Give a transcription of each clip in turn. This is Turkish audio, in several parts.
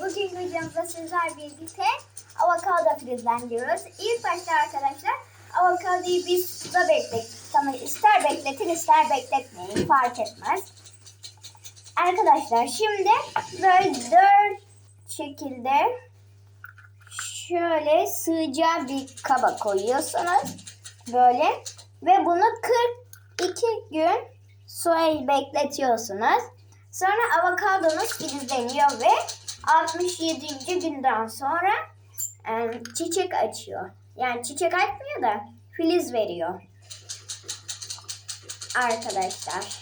Bugün videomuzda sizler birlikte avokado frizlendiriyoruz. İlk başta arkadaşlar avokadoyu biz suda beklet. Tamam ister bekletin ister bekletmeyin fark etmez. Arkadaşlar şimdi böyle dört şekilde şöyle sığacağı bir kaba koyuyorsunuz. Böyle ve bunu 42 gün suya bekletiyorsunuz. Sonra avokadonuz filizleniyor ve 67. günden sonra e, çiçek açıyor. Yani çiçek açmıyor da filiz veriyor. Arkadaşlar.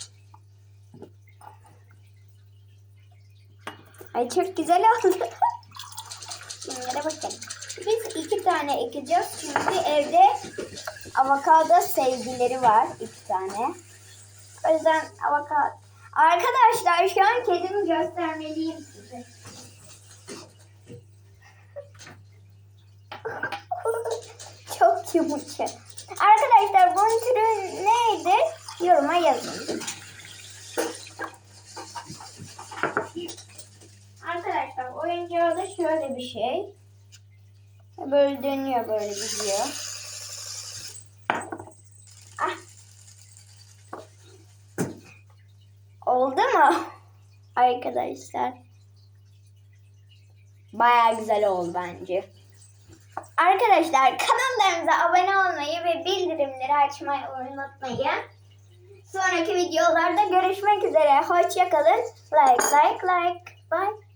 Ay çok güzel oldu. Şunlara bakın. Biz iki tane ekeceğiz çünkü evde avokado sevgileri var iki tane. O yüzden avokado. Arkadaşlar şu an kedimi göstermeliyim size. Yumuşak. Arkadaşlar bunun türü neydi? Yoruma yazın. Arkadaşlar oyuncağı da şöyle bir şey. Böyle dönüyor böyle gidiyor. Ah. Oldu mu? Arkadaşlar. Baya güzel oldu bence. Arkadaşlar kanallarımıza abone olmayı ve bildirimleri açmayı unutmayın. Sonraki videolarda görüşmek üzere. Hoşçakalın. Like, like, like. Bye.